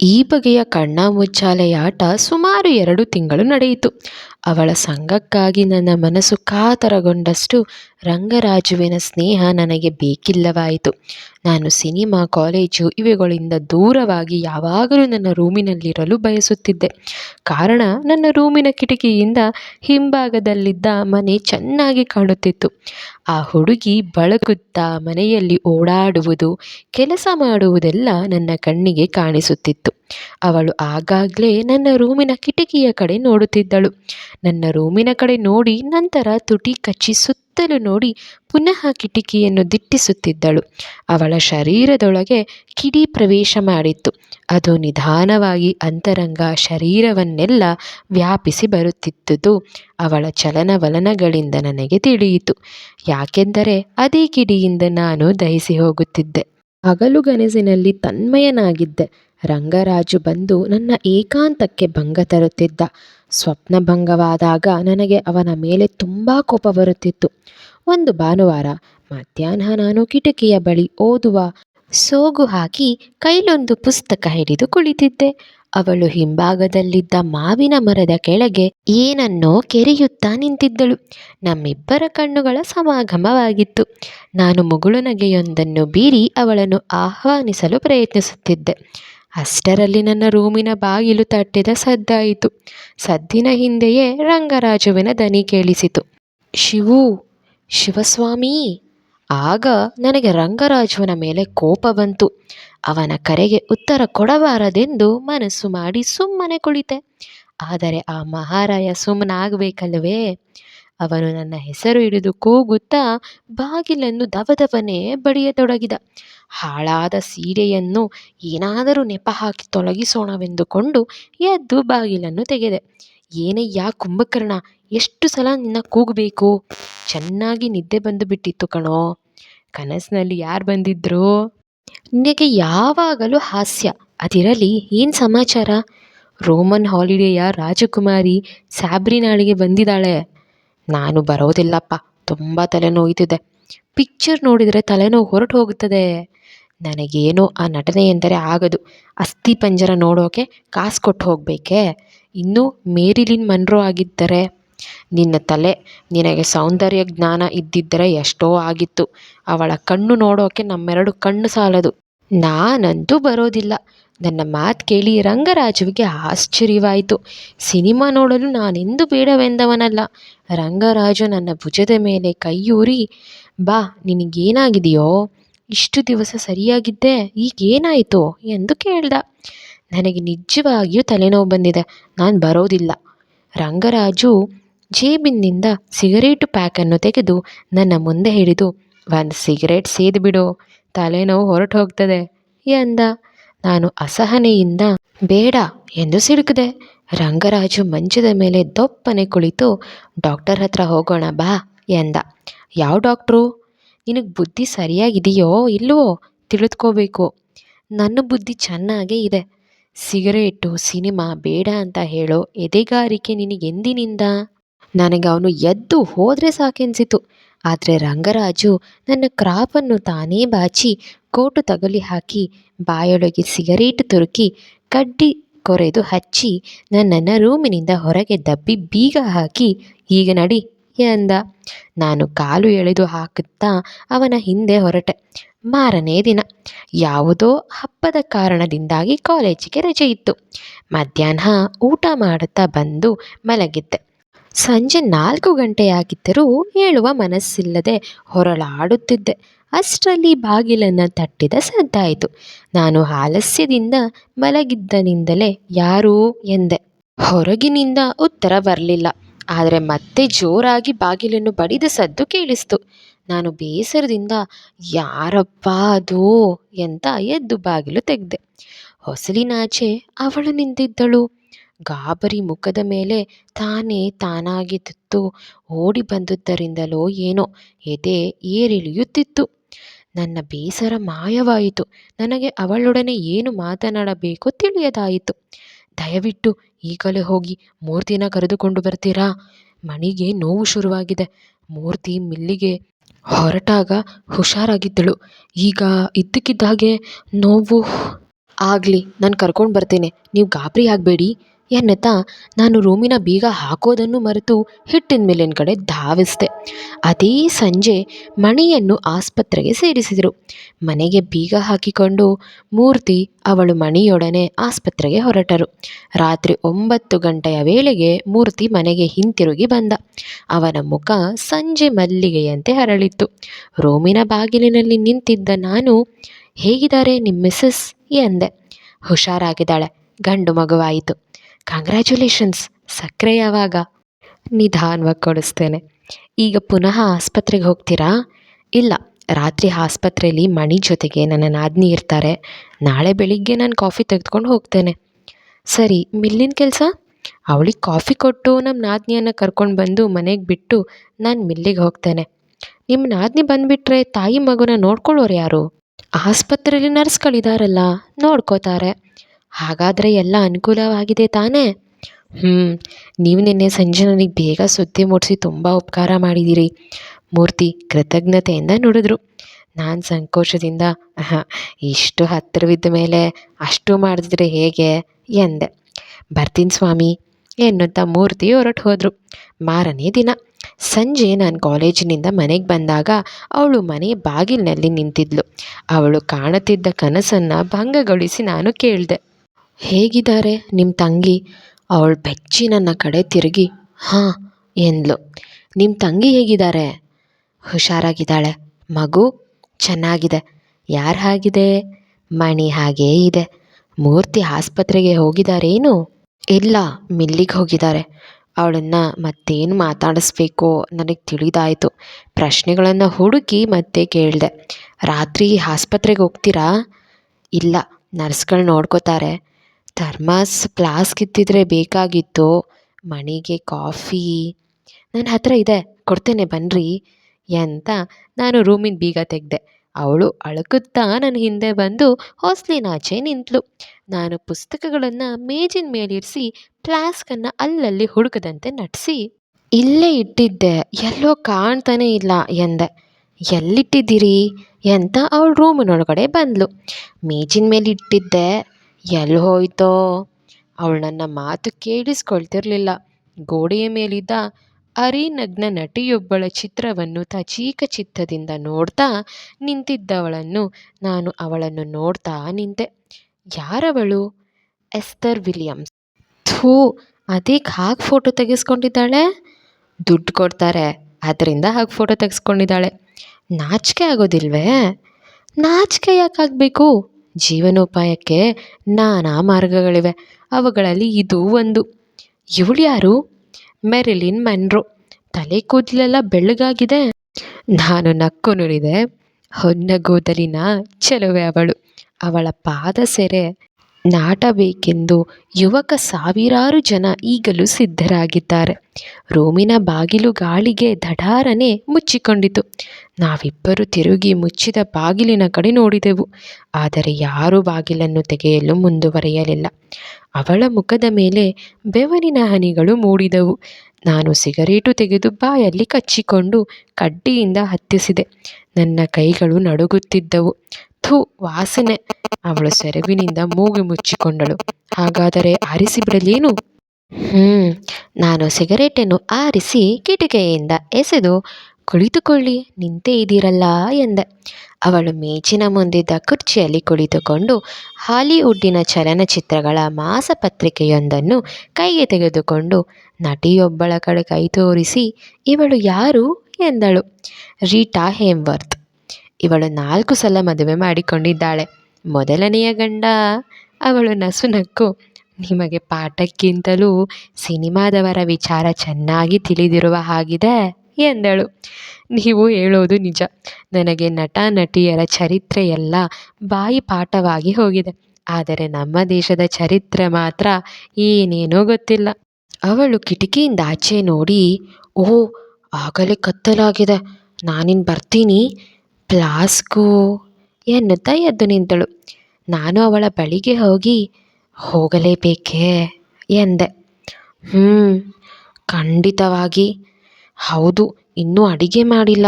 ಈ ಬಗೆಯ ಕಣ್ಣಾಮುಚ್ಚಾಲೆಯಾಟ ಸುಮಾರು ಎರಡು ತಿಂಗಳು ನಡೆಯಿತು. ಅವಳ ಸಂಗಕ್ಕಾಗಿ ನನ್ನ ಮನಸ್ಸು ಕಾತರಗೊಂಡಷ್ಟು ರಂಗರಾಜುವಿನ ಸ್ನೇಹ ನನಗೆ ಬೇಕಿಲ್ಲವಾಯಿತು. ನಾನು ಸಿನಿಮಾ, ಕಾಲೇಜು ಇವೆಗಳಿಂದ ದೂರವಾಗಿ ಯಾವಾಗಲೂ ನನ್ನ ರೂಮಿನಲ್ಲಿರಲು ಬಯಸುತ್ತಿದ್ದೆ. ಕಾರಣ ನನ್ನ ರೂಮಿನ ಕಿಟಕಿಯಿಂದ ಹಿಂಭಾಗದಲ್ಲಿದ್ದ ಮನೆ ಚೆನ್ನಾಗಿ ಕಾಣುತ್ತಿತ್ತು. ಆ ಹುಡುಗಿ ಬಳಗುತ್ತಾ ಮನೆಯಲ್ಲಿ ಓಡಾಡುವುದು, ಕೆಲಸ ಮಾಡುವುದೆಲ್ಲ ನನ್ನ ಕಣ್ಣಿಗೆ ಕಾಣಿಸುತ್ತಿತ್ತು. ಅವಳು ಆಗಾಗಲೇ ನನ್ನ ರೂಮಿನ ಕಿಟಕಿಯ ಕಡೆ ನೋಡುತ್ತಿದ್ದಳು. ನನ್ನ ರೂಮಿನ ಕಡೆ ನೋಡಿ ನಂತರ ತುಟಿ ಕಚ್ಚಿ ಸುತ್ತಲೂ ನೋಡಿ ಪುನಃ ಕಿಟಕಿಯನ್ನು ದಿಟ್ಟಿಸುತ್ತಿದ್ದಳು. ಅವಳ ಶರೀರದೊಳಗೆ ಕಿಡಿ ಪ್ರವೇಶ ಮಾಡಿತ್ತು. ಅದು ನಿಧಾನವಾಗಿ ಅಂತರಂಗ ಶರೀರವನ್ನೆಲ್ಲ ವ್ಯಾಪಿಸಿ ಬರುತ್ತಿದ್ದುದು ಅವಳ ಚಲನವಲನಗಳಿಂದ ನನಗೆ ತಿಳಿಯಿತು. ಯಾಕೆಂದರೆ ಅದೇ ಕಿಡಿಯಿಂದ ನಾನು ದಹಿಸಿ ಹೋಗುತ್ತಿದ್ದೆ. ಹಗಲುಗನಸಿನಲ್ಲಿ ತನ್ಮಯನಾಗಿದ್ದೆ. ರಂಗರಾಜು ಬಂದು ನನ್ನ ಏಕಾಂತಕ್ಕೆ ಭಂಗ ತರುತ್ತಿದ್ದ. ಸ್ವಪ್ನಭಂಗವಾದಾಗ ನನಗೆ ಅವನ ಮೇಲೆ ತುಂಬ ಕೋಪ ಬರುತ್ತಿತ್ತು. ಒಂದು ಭಾನುವಾರ ಮಧ್ಯಾಹ್ನ ನಾನು ಕಿಟಕಿಯ ಬಳಿ ಓದುವ ಸೋಗು ಹಾಕಿ ಕೈಲೊಂದು ಪುಸ್ತಕ ಹಿಡಿದು ಕುಳಿತಿದ್ದೆ. ಅವಳು ಹಿಂಭಾಗದಲ್ಲಿದ್ದ ಮಾವಿನ ಮರದ ಕೆಳಗೆ ಏನನ್ನೋ ಕೆರೆಯುತ್ತಾ ನಿಂತಿದ್ದಳು. ನಮ್ಮಿಬ್ಬರ ಕಣ್ಣುಗಳ ಸಮಾಗಮವಾಗಿತ್ತು. ನಾನು ಮುಗುಳುನಗೆಯೊಂದನ್ನು ಬೀರಿ ಅವಳನ್ನು ಆಹ್ವಾನಿಸಲು ಪ್ರಯತ್ನಿಸುತ್ತಿದ್ದೆ. ಅಷ್ಟರಲ್ಲಿ ನನ್ನ ರೂಮಿನ ಬಾಗಿಲು ತಟ್ಟಿದ ಸದ್ದಾಯಿತು. ಸದ್ದಿನ ಹಿಂದೆಯೇ ರಂಗರಾಜುವಿನ ದನಿ ಕೇಳಿಸಿತು. ಶಿವು, ಶಿವಸ್ವಾಮಿ, ಆಗ ನನಗೆ ರಂಗರಾಜುವಿನ ಮೇಲೆ ಕೋಪ ಬಂತು. ಅವನ ಕರೆಗೆ ಉತ್ತರ ಕೊಡಬಾರದೆಂದು ಮನಸ್ಸು ಮಾಡಿ ಸುಮ್ಮನೆ ಕುಳಿತೆ. ಆದರೆ ಆ ಮಹಾರಾಯ ಸುಮ್ಮನಾಗಬೇಕಲ್ಲವೇ? ಅವನು ನನ್ನ ಹೆಸರು ಹಿಡಿದು ಕೂಗುತ್ತಾ ಬಾಗಿಲನ್ನು ದಬದಬನೆ ಬಡಿಯತೊಡಗಿದ. ಹಾಳಾದ ಸೀರೆಯನ್ನು ಏನಾದರೂ ನೆಪ ಹಾಕಿ ತೊಲಗಿಸೋಣವೆಂದುಕೊಂಡು ಎದ್ದು ಬಾಗಿಲನ್ನು ತೆಗೆದೆ. ಏನಯ್ಯಾ ಕುಂಭಕರ್ಣ, ಎಷ್ಟು ಸಲ ನಿನ್ನ ಕೂಗಬೇಕು? ಚೆನ್ನಾಗಿ ನಿದ್ದೆ ಬಂದುಬಿಟ್ಟಿತ್ತು ಕಣೋ. ಕನಸಿನಲ್ಲಿ ಯಾರು ಬಂದಿದ್ರು? ನಿನಗೆ ಯಾವಾಗಲೂ ಹಾಸ್ಯ. ಅದಿರಲಿ, ಏನು ಸಮಾಚಾರ? ರೋಮನ್ ಹಾಲಿಡೇಯ ರಾಜಕುಮಾರಿ ಸ್ಯಾಬ್ರಿನಾಳಿಗೆ ಬಂದಿದ್ದಾಳೆ. ನಾನು ಬರೋದಿಲ್ಲಪ್ಪ. ತುಂಬ ತಲೆನೋಯ್ತಿದೆ. ಪಿಕ್ಚರ್ ನೋಡಿದರೆ ತಲೆನೋವು ಹೊರಟು ಹೋಗುತ್ತದೆ. ನನಗೇನು ಆ ನಟನೆ ಎಂದರೆ ಆಗದು. ಅಸ್ಥಿಪಂಜರ ನೋಡೋಕೆ ಕಾಸು ಕೊಟ್ಟು ಹೋಗಬೇಕೇ ಇನ್ನೂ ಮೇರಿಲಿನ್ ಮನ್ರೋ ಆಗಿದ್ದರೆ? ನಿನ್ನ ತಲೆ. ನಿನಗೆ ಸೌಂದರ್ಯ ಜ್ಞಾನ ಇದ್ದಿದ್ದರೆ ಎಷ್ಟೋ ಆಗಿತ್ತು. ಅವಳ ಕಣ್ಣು ನೋಡೋಕೆ ನಮ್ಮೆರಡು ಕಣ್ಣು ಸಾಲದು. ನಾನಂತೂ ಬರೋದಿಲ್ಲ. ನನ್ನ ಮಾತು ಕೇಳಿ ರಂಗರಾಜುವಿಗೆ ಆಶ್ಚರ್ಯವಾಯಿತು. ಸಿನಿಮಾ ನೋಡಲು ನಾನೆಂದು ಬೇಡವೆಂದವನಲ್ಲ. ರಂಗರಾಜು ನನ್ನ ಭುಜದ ಮೇಲೆ ಕೈಯೂರಿ, ಬಾ, ನಿನಗೇನಾಗಿದೆಯೋ? ಇಷ್ಟು ದಿವಸ ಸರಿಯಾಗಿದ್ದೆ, ಈಗೇನಾಯಿತು? ಎಂದು ಕೇಳ್ದ. ನನಗೆ ನಿಜವಾಗಿಯೂ ತಲೆನೋವು ಬಂದಿದೆ. ನಾನು ಬರೋದಿಲ್ಲ. ರಂಗರಾಜು ಜೇಬಿನಿಂದ ಸಿಗರೇಟು ಪ್ಯಾಕನ್ನು ತೆಗೆದು ನನ್ನ ಮುಂದೆ ಹಿಡಿದು, ಒಂದು ಸಿಗರೇಟ್ ಸೇದ್ಬಿಡು. ತಲೆನೋವು ಹೊರಟು ಹೋಗ್ತದೆ ಎಂದ. ನಾನು ಅಸಹನೆಯಿಂದ ಬೇಡ ಎಂದು ಸಿಡುಕಿದೆ ರಂಗರಾಜು ಮಂಚದ ಮೇಲೆ ದೊಪ್ಪನೆ ಕುಳಿತು ಡಾಕ್ಟರ್ ಹತ್ರ ಹೋಗೋಣ ಬಾ ಎಂದ. ಯಾವ ಡಾಕ್ಟ್ರು? ನಿನಗೆ ಬುದ್ಧಿ ಸರಿಯಾಗಿದೆಯೋ ಇಲ್ಲವೋ ತಿಳಿದುಕೋಬೇಕು. ನನ್ನ ಬುದ್ಧಿ ಚೆನ್ನಾಗೇ ಇದೆ. ಸಿಗರೇಟು, ಸಿನಿಮಾ ಬೇಡ ಅಂತ ಹೇಳೋ ಎದೆಗಾರಿಕೆ ನಿನಗೆಂದಿನಿಂದ? ನನಗೆ ಅವನು ಎದ್ದು ಹೋದರೆ ಸಾಕೆನ್ಸಿತು. ಆದರೆ ರಂಗರಾಜು ನನ್ನ ಕ್ರಾಪನ್ನು ತಾನೇ ಬಾಚಿ ಕೋಟು ತಗಲಿ ಹಾಕಿ, ಬಾಯೊಳಗೆ ಸಿಗರೇಟು ತುರುಕಿ, ಕಡ್ಡಿ ಕೊರೆದು ಹಚ್ಚಿ, ನನ್ನನ್ನು ರೂಮಿನಿಂದ ಹೊರಗೆ ದಬ್ಬಿ ಬೀಗ ಹಾಕಿ, ಈಗ ನಡಿ ಎಂದ. ನಾನು ಕಾಲು ಎಳೆದು ಹಾಕುತ್ತಾ ಅವನ ಹಿಂದೆ ಹೊರಟೆ. ಮಾರನೇ ದಿನ. ಯಾವುದೋ ಹಬ್ಬದ ಕಾರಣದಿಂದಾಗಿ ಕಾಲೇಜಿಗೆ ರಜೆ ಇತ್ತು ಮಧ್ಯಾಹ್ನ ಊಟ ಮಾಡುತ್ತಾ ಬಂದು ಮಲಗಿದ್ದೆ. ಸಂಜೆ ನಾಲ್ಕು ಗಂಟೆಯಾಗಿದ್ದರೂ ಏಳುವ ಮನಸ್ಸಿಲ್ಲದೆ ಹೊರಳಾಡುತ್ತಿದ್ದೆ. ಅಷ್ಟರಲ್ಲಿ ಬಾಗಿಲನ್ನು ತಟ್ಟಿದ ಸದ್ದಾಯಿತು. ನಾನು ಆಲಸ್ಯದಿಂದ ಮಲಗಿದ್ದನಿಂದಲೇ ಯಾರು ಎಂದೆ. ಹೊರಗಿನಿಂದ ಉತ್ತರ ಬರಲಿಲ್ಲ ಆದರೆ ಮತ್ತೆ ಜೋರಾಗಿ ಬಾಗಿಲನ್ನು ಬಡಿದ ಸದ್ದು ಕೇಳಿಸ್ತು. ನಾನು ಬೇಸರದಿಂದ, ಯಾರಪ್ಪ ಅದು ಎಂತ ಎದ್ದು ಬಾಗಿಲು ತೆಗೆದೆ ಹೊಸಲಿನಾಚೆ ಅವಳು ನಿಂತಿದ್ದಳು. ಗಾಬರಿ ಮುಖದ ಮೇಲೆ ತಾನೇ ತಾನಾಗಿದ್ದು ಓಡಿ ಬಂದುದರಿಂದಲೋ ಏನೋ ಎದೆ ಏರಿಳಿಯುತ್ತಿತ್ತು. ನನ್ನ ಬೇಸರ ಮಾಯವಾಯಿತು. ನನಗೆ ಅವಳೊಡನೆ ಏನು ಮಾತನಾಡಬೇಕೋ ತಿಳಿಯದಾಯಿತು. ದಯವಿಟ್ಟು ಈಗಲೇ ಹೋಗಿ ಮೂರ್ತಿನ ಕರೆದುಕೊಂಡು ಬರ್ತೀರಾ? ಮಣಿಗೆ ನೋವು ಶುರುವಾಗಿದೆ. ಮೂರ್ತಿ ಮಿಲ್ಲಿಗೆ ಹೊರಟಾಗ ಹುಷಾರಾಗಿದ್ದಳು. ಈಗ ಇದ್ದಕ್ಕಿದ್ದಾಗೆ ನೋವು ಆಗಲಿ, ನಾನು ಕರ್ಕೊಂಡು ಬರ್ತೇನೆ ನೀವು ಗಾಬರಿ ಆಗಬೇಡಿ ಎನ್ನುತ್ತಾ ನಾನು ರೂಮಿನ ಬೀಗ ಹಾಕೋದನ್ನು ಮರೆತು ಹಿಟ್ಟಿನ ಮೇಲಿನ ಕಡೆ ಧಾವಿಸಿದೆ. ಅದೇ ಸಂಜೆ ಮಣಿಯನ್ನು ಆಸ್ಪತ್ರೆಗೆ ಸೇರಿಸಿದರು. ಮನೆಗೆ ಬೀಗ ಹಾಕಿಕೊಂಡು ಮೂರ್ತಿ ಅವಳು ಮಣಿಯೊಡನೆ ಆಸ್ಪತ್ರೆಗೆ ಹೊರಟರು. ರಾತ್ರಿ ಒಂಬತ್ತು ಗಂಟೆಯ ವೇಳೆಗೆ ಮೂರ್ತಿ ಮನೆಗೆ ಹಿಂತಿರುಗಿ ಬಂದ. ಅವನ ಮುಖ ಸಂಜೆ ಮಲ್ಲಿಗೆಯಂತೆ ಹರಳಿತ್ತು ರೂಮಿನ ಬಾಗಿಲಿನಲ್ಲಿ ನಿಂತಿದ್ದ ನಾನು, ಹೇಗಿದ್ದಾರೆ ನಿಮ್ಮ ಮಿಸ್ಸಸ್? ಎಂದೆ. ಹುಷಾರಾಗಿದ್ದಾಳೆ. ಗಂಡು ಮಗುವಾಯಿತು. ಕಂಗ್ರ್ಯಾಚುಲೇಷನ್ಸ್ ಸಕ್ಕರೆ ಯಾವಾಗ? ನಿಧಾನವಾಗಿ ಕೊಡಿಸ್ತೇನೆ. ಈಗ ಪುನಃ ಆಸ್ಪತ್ರೆಗೆ ಹೋಗ್ತೀರಾ? ಇಲ್ಲ, ರಾತ್ರಿ ಆಸ್ಪತ್ರೆಯಲ್ಲಿ ಮಣಿ ಜೊತೆಗೆ ನನ್ನ ನಾದಿನಿ ಇರ್ತಾರೆ. ನಾಳೆ ಬೆಳಿಗ್ಗೆ ನಾನು ಕಾಫಿ ತೆಗೆದುಕೊಂಡು ಹೋಗ್ತೇನೆ. ಸರಿ, ಮಿಲ್ಲಿನ ಕೆಲಸ? ಅವಳಿಗೆ ಕಾಫಿ ಕೊಟ್ಟು ನಮ್ಮ ನಾದಿನಿಯನ್ನು ಕರ್ಕೊಂಡು ಬಂದು ಮನೆಗೆ ಬಿಟ್ಟು ನಾನು ಮಿಲ್ಲಿಗೆ ಹೋಗ್ತೇನೆ. ನಿಮ್ಮ ನಾದಿನಿ ಬಂದುಬಿಟ್ರೆ ತಾಯಿ ಮಗುನ ನೋಡ್ಕೊಳ್ಳೋರು ಯಾರು? ಆಸ್ಪತ್ರೆಯಲ್ಲಿ ನರ್ಸ್ಗಳಿದಾರಲ್ಲ, ನೋಡ್ಕೋತಾರೆ. ಹಾಗಾದರೆ ಎಲ್ಲ ಅನುಕೂಲವಾಗಿದೆ ತಾನೇ? ಹ್ಞೂ ನೀವು ನಿನ್ನೆ ಸಂಜೆ ನನಗೆ ಬೇಗ ಸುದ್ದಿ ಮೂಡಿಸಿ ತುಂಬ ಉಪಕಾರ ಮಾಡಿದ್ದೀರಿ. ಮೂರ್ತಿ ಕೃತಜ್ಞತೆಯಿಂದ ನೋಡಿದ್ರು. ನಾನು ಸಂಕೋಚದಿಂದ "ಆಹಾ, ಇಷ್ಟು ಹತ್ತಿರವಿದ್ದ ಮೇಲೆ ಅಷ್ಟು ಮಾಡಿದ್ರೆ ಹೇಗೆ? ಎಂದೆ. ಬರ್ತೀನಿ ಸ್ವಾಮಿ ಎನ್ನುತ್ತ ಮೂರ್ತಿ ಹೊರಟು ಹೋದರು. ಮಾರನೇ ದಿನ ಸಂಜೆ ನಾನು ಕಾಲೇಜಿನಿಂದ ಮನೆಗೆ ಬಂದಾಗ ಅವಳು ಮನೆ ಬಾಗಿಲಿನಲ್ಲಿ ನಿಂತಿದ್ಲು. ಅವಳು ಕಾಣುತ್ತಿದ್ದ ಕನಸನ್ನು ಭಂಗಗೊಳಿಸಿ ನಾನು ಕೇಳಿದೆ. ಹೇಗಿದ್ದಾರೆ ನಿಮ್ಮ ತಂಗಿ? ಅವಳು ಬೆಚ್ಚಿ ನನ್ನ ಕಡೆ ತಿರುಗಿ, ಹಾಂ, ಎಂದ್ಲು. ನಿಮ್ಮ ತಂಗಿ ಹೇಗಿದ್ದಾರೆ? ಹುಷಾರಾಗಿದ್ದಾಳೆ. ಮಗು ಚೆನ್ನಾಗಿದೆ. ಯಾರು ಹಾಗಿದೆ? ಮಣಿ ಹಾಗೇ ಇದೆ. ಮೂರ್ತಿ ಆಸ್ಪತ್ರೆಗೆ ಹೋಗಿದ್ದಾರೇನು? ಇಲ್ಲ, ಮಿಲ್ಲಿಗೆ ಹೋಗಿದ್ದಾರೆ. ಅವಳನ್ನು ಮತ್ತೇನು ಮಾತಾಡಿಸ್ಬೇಕೋ? ನನಗೆ ತಿಳಿದಾಯಿತು. ಪ್ರಶ್ನೆಗಳನ್ನು ಹುಡುಕಿ ಮತ್ತೆ ಕೇಳಿದೆ. ರಾತ್ರಿ ಆಸ್ಪತ್ರೆಗೆ ಹೋಗ್ತೀರಾ? ಇಲ್ಲ, ನರ್ಸ್ಗಳು ನೋಡ್ಕೋತಾರೆ. ಥರ್ಮಾಸ್ ಫ್ಲಾಸ್ಕ್ ಇದ್ದಿದ್ರೆ ಬೇಕಾಗಿತ್ತು. ಮಣಿಗೆ ಕಾಫಿ. ನನ್ನ ಹತ್ರ ಇದೆ. ಕೊಡ್ತೇನೆ ಬನ್ನಿರಿ ಎಂತ ನಾನು ರೂಮಿನ ಬೀಗ ತೆಗೆದೆ. ಅವಳು ಅಳಕುತ್ತಾ ನನ್ನ ಹಿಂದೆ ಬಂದು ಹೊಸ್ಲಿನಾಚೆ ನಿಂತಳು ನಾನು ಪುಸ್ತಕಗಳನ್ನು ಮೇಜಿನ ಮೇಲಿರಿಸಿ ಫ್ಲಾಸ್ಕನ್ನು ಅಲ್ಲಲ್ಲಿ ಹುಡುಕದಂತೆ ನಟಿಸಿ. ಇಲ್ಲೇ ಇಟ್ಟಿದ್ದೆ. ಎಲ್ಲೋ ಕಾಣ್ತಾನೇ ಇಲ್ಲ ಎಂದೆ. ಎಲ್ಲಿಟ್ಟಿದ್ದೀರಿ? ಅಂತ ಅವಳು ರೂಮಿನೊಳಗಡೆ ಬಂದಳು ಮೇಜಿನ ಮೇಲೆ ಇಟ್ಟಿದ್ದೆ ಎಲ್ಲಿ ಹೋಯ್ತೋ? ಅವಳು ನನ್ನ ಮಾತು ಕೇಳಿಸ್ಕೊಳ್ತಿರ್ಲಿಲ್ಲ. ಗೋಡೆಯ ಮೇಲಿದ್ದ ಅರಿನಗ್ನ ನಟಿಯೊಬ್ಬಳ ಚಿತ್ರವನ್ನು ತಚೀಕ ಚಿತ್ತದಿಂದ ನೋಡ್ತಾ ನಿಂತಿದ್ದವಳನ್ನು ನಾನು ಅವಳನ್ನು ನೋಡ್ತಾ ನಿಂತೆ. ಯಾರವಳು? Esther Williams. ಥೂ ಅದಕ್ಕೆ ಹಾಗೆ ಫೋಟೋ ತೆಗೆಸ್ಕೊಂಡಿದ್ದಾಳೆ? ದುಡ್ಡು ಕೊಡ್ತಾರೆ, ಅದರಿಂದ ಹಾಗೆ ಫೋಟೋ ತೆಗೆಸ್ಕೊಂಡಿದ್ದಾಳೆ. ನಾಚಿಕೆ ಆಗೋದಿಲ್ವೇ? ನಾಚಿಕೆ ಯಾಕಾಗಬೇಕು? ಜೀವನೋಪಾಯಕ್ಕೆ ನಾನಾ ಮಾರ್ಗಗಳಿವೆ. ಅವುಗಳಲ್ಲಿ ಇದು ಒಂದು. ಇವಳು ಯಾರು? ಮೆರಿಲಿನ್ ಮನ್ರು. ತಲೆ ಕೂದಲೆಲ್ಲ ಬೆಳ್ಳಗಾಗಿದೆ. ನಾನು ನಕ್ಕು ನುಡಿದೆ ಹೊನ್ನಗೂದಲಿನ ಚೆಲುವೆ ಅವಳು. ಅವಳ ಪಾದ ಸೆರೆ ನಾಟಬೇಕೆಂದು ಯುವಕ ಸಾವಿರಾರು ಜನ ಈಗಲೂ ಸಿದ್ಧರಾಗಿದ್ದಾರೆ. ರೂಮಿನ ಬಾಗಿಲು ಗಾಳಿಗೆ ಧಡಾರನೆ ಮುಚ್ಚಿಕೊಂಡಿತು. ನಾವಿಬ್ಬರು ತಿರುಗಿ ಮುಚ್ಚಿದ ಬಾಗಿಲಿನ ಕಡೆ ನೋಡಿದೆವು. ಆದರೆ ಯಾರೂ ಬಾಗಿಲನ್ನು ತೆಗೆಯಲು ಮುಂದುವರೆಯಲಿಲ್ಲ. ಅವಳ ಮುಖದ ಮೇಲೆ ಬೆವರಿನ ಹನಿಗಳು ಮೂಡಿದವು. ನಾನು ಸಿಗರೇಟು ತೆಗೆದು ಬಾಯಲ್ಲಿ ಕಚ್ಚಿಕೊಂಡು ಕಡ್ಡಿಯಿಂದ ಹತ್ತಿಸಿದೆ. ನನ್ನ ಕೈಗಳು ನಡುಗುತ್ತಿದ್ದವು. ಥು ವಾಸನೆ. ಅವಳು ಸೆರವಿನಿಂದ ಮೂಗು ಮುಚ್ಚಿಕೊಂಡಳು. ಹಾಗಾದರೆ ಆರಿಸಿಬಿಡಲೇನು ಹ್ಮ್, ನಾನು ಸಿಗರೇಟನ್ನು ಆರಿಸಿ ಕಿಟಕಿಯಿಂದ ಎಸೆದು ಕುಳಿತುಕೊಳ್ಳಿ, ನಿಂತೇ ಇದ್ದೀರಲ್ಲ ಎಂದೆ. ಅವಳು ಮೇಜಿನ ಮುಂದಿದ್ದ ಕುರ್ಚಿಯಲ್ಲಿ ಕುಳಿತುಕೊಂಡು ಹಾಲಿವುಡ್ಡಿನ ಚಲನಚಿತ್ರಗಳ ಮಾಸಪತ್ರಿಕೆಯೊಂದನ್ನು ಕೈಗೆ ತೆಗೆದುಕೊಂಡು ನಟಿಯೊಬ್ಬಳ ಕಡೆ ಕೈ ತೋರಿಸಿ, ಇವಳು ಯಾರು? ಎಂದಳು. Rita Hemsworth. ಇವಳು ನಾಲ್ಕು ಸಲ ಮದುವೆ ಮಾಡಿಕೊಂಡಿದ್ದಾಳೆ. ಮೊದಲನೆಯ ಗಂಡ, ಅವಳು ನಸುನಕ್ಕು ನಿಮಗೆ ಪಾಠಕ್ಕಿಂತಲೂ ಸಿನಿಮಾದವರ ವಿಚಾರ ಚೆನ್ನಾಗಿ ತಿಳಿದಿರುವ ಹಾಗಿದೆ ಎಂದಳು. ನೀವು ಹೇಳೋದು ನಿಜ. ನನಗೆ ನಟ, ನಟಿಯರ ಚರಿತ್ರೆಯೆಲ್ಲ ಬಾಯಿ ಪಾಠವಾಗಿ ಹೋಗಿದೆ. ಆದರೆ ನಮ್ಮ ದೇಶದ ಚರಿತ್ರೆ ಮಾತ್ರ ಏನೇನೋ ಗೊತ್ತಿಲ್ಲ. ಅವಳು ಕಿಟಕಿಯಿಂದ ಆಚೆ ನೋಡಿ, ಓ, ಆಗಲೇ ಕತ್ತಲಾಗಿದೆ. ನಾನಿನ್ ಬರ್ತೀನಿ. ಫ್ಲಾಸ್ಕು ಎನ್ನುತ್ತಾ ಎದ್ದು ನಿಂತಳು. ನಾನು ಅವಳ ಬಳಿಗೆ ಹೋಗಿ, ಹೋಗಲೇಬೇಕೇ ಎಂದೆ. ಹ್ಞೂ ಖಂಡಿತವಾಗಿ. ಹೌದು, ಇನ್ನೂ ಅಡಿಗೆ ಮಾಡಿಲ್ಲ.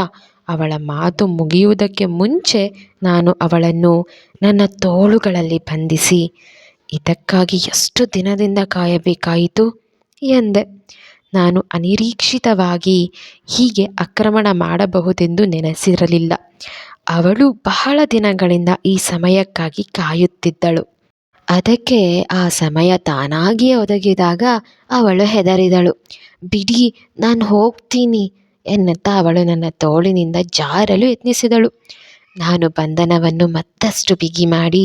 ಅವಳ ಮಾತು ಮುಗಿಯುವುದಕ್ಕೆ ಮುಂಚೆ ನಾನು ಅವಳನ್ನು ನನ್ನ ತೋಳುಗಳಲ್ಲಿ ಬಂಧಿಸಿ, ಇದಕ್ಕಾಗಿ ಎಷ್ಟು ದಿನದಿಂದ ಕಾಯಬೇಕಾಯಿತು ಎಂದೆ. ನಾನು ಅನಿರೀಕ್ಷಿತವಾಗಿ ಹೀಗೆ ಆಕ್ರಮಣ ಮಾಡಬಹುದೆಂದು ನೆನೆಸಿರಲಿಲ್ಲ. ಅವಳು ಬಹಳ ದಿನಗಳಿಂದ ಈ ಸಮಯಕ್ಕಾಗಿ ಕಾಯುತ್ತಿದ್ದಳು. ಅದಕ್ಕೆ ಆ ಸಮಯ ತಾನಾಗಿಯೇ ಒದಗಿದಾಗ ಅವಳು ಹೆದರಿದಳು. ಬಿಡಿ, ನಾನು ಹೋಗ್ತೀನಿ ಎನ್ನುತ್ತಾ ಅವಳು ನನ್ನ ತೋಳಿನಿಂದ ಜಾರಲು ಯತ್ನಿಸಿದಳು. ನಾನು ಬಂಧನವನ್ನು ಮತ್ತಷ್ಟು ಬಿಗಿ ಮಾಡಿ,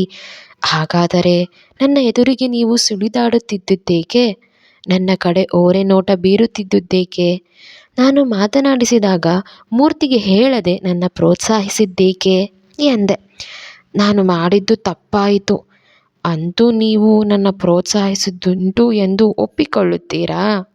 ಹಾಗಾದರೆ ನನ್ನ ಎದುರಿಗೆ ನೀವು ಸುಳಿದಾಡುತ್ತಿದ್ದುದೇಕೆ ನನ್ನ ಕಡೆ ಓರೆ ನೋಟ ಬೀರುತ್ತಿದ್ದುದ್ದೇಕೆ? ನಾನು ಮಾತನಾಡಿಸಿದಾಗ ಮೂರ್ತಿಗೆ ಹೇಳದೆ ನನ್ನ ಪ್ರೋತ್ಸಾಹಿಸಿದ್ದೇಕೆ? ಎಂದೆ ನಾನು ಮಾಡಿದ್ದು ತಪ್ಪಾಯಿತು. ಅಂತೂ ನೀವು ನನ್ನ ಪ್ರೋತ್ಸಾಹಿಸಿದ್ದುಂಟು ಎಂದು ಒಪ್ಪಿಕೊಳ್ಳುತ್ತೀರಾ?